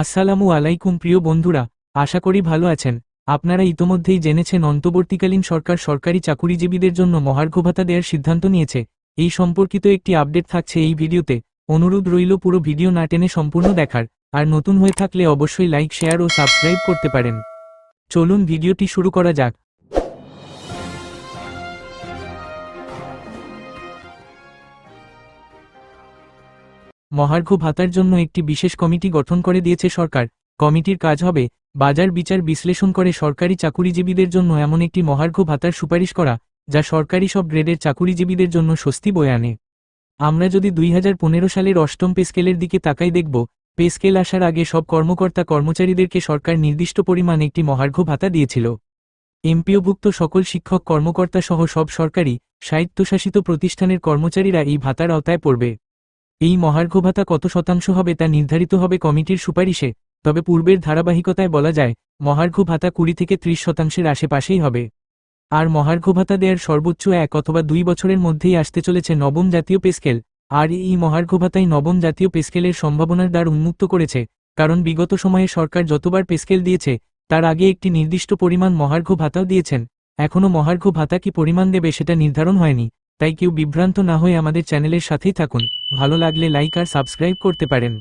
আসসালামু আলাইকুম প্রিয় বন্ধুরা, আশা করি ভালো আছেন। আপনারা ইতোমধ্যেই জেনেছেন অন্তর্বর্তীকালীন সরকার সরকারি চাকুরিজীবীদের জন্য মহার্ঘ ভাতা দেওয়ার সিদ্ধান্ত নিয়েছে। এই সম্পর্কিত একটি আপডেট থাকছে এই ভিডিওতে। অনুরোধ রইল পুরো ভিডিও না টেনে সম্পূর্ণ দেখার, আর নতুন হয়ে থাকলে অবশ্যই লাইক, শেয়ার ও সাবস্ক্রাইব করতে পারেন। চলুন ভিডিওটি শুরু করা যাক। মহার্ঘ ভাতার জন্য একটি বিশেষ কমিটি গঠন করে দিয়েছে সরকার। কমিটির কাজ হবে বাজার বিচার বিশ্লেষণ করে সরকারি চাকুরিজীবীদের জন্য এমন একটি মহার্ঘ ভাতার সুপারিশ করা, যা সরকারি সব গ্রেডের চাকুরিজীবীদের জন্য স্বস্তি বয়ে আনে। আমরা যদি দুই হাজার পনেরো সালের অষ্টম পে স্কেলের দিকে তাকাই দেখব, পে স্কেল আসার আগে সব কর্মকর্তা কর্মচারীদেরকে সরকার নির্দিষ্ট পরিমাণ একটি মহার্ঘ ভাতা দিয়েছিল। এমপিওভুক্ত সকল শিক্ষক কর্মকর্তা সহ সব সরকারি, স্বায়ত্তশাসিত প্রতিষ্ঠানের কর্মচারীরা এই ভাতার আওতায় পড়বে। এই মহার্ঘ ভাতা কত শতাংশ হবে তা নির্ধারিত হবে কমিটির সুপারিশে, তবে পূর্বের ধারাবাহিকতায় বলা যায় মহার্ঘ ভাতা কুড়ি থেকে ত্রিশ শতাংশের আশেপাশেই হবে। আর মহার্ঘ ভাতা দেওয়ার সর্বোচ্চ এক অথবা দুই বছরের মধ্যেই আসতে চলেছে নবম জাতীয় পেস্কেল, আর এই মহার্ঘ ভাতাই নবম জাতীয় পেস্কেলের সম্ভাবনার দ্বার উন্মুক্ত করেছে, কারণ বিগত সময়ে সরকার যতবার পেস্কেল দিয়েছে, তার আগে একটি নির্দিষ্ট পরিমাণ মহার্ঘ ভাতাও দিয়েছেন। এখনও মহার্ঘ ভাতা কি পরিমাণ দেবে সেটা নির্ধারণ হয়নি। তাই কেউ বিভ্রান্ত না হয়ে আমাদের চ্যানেলের সাথেই থাকুন। ভালো লাগলে লাইক আর সাবস্ক্রাইব করতে পারেন।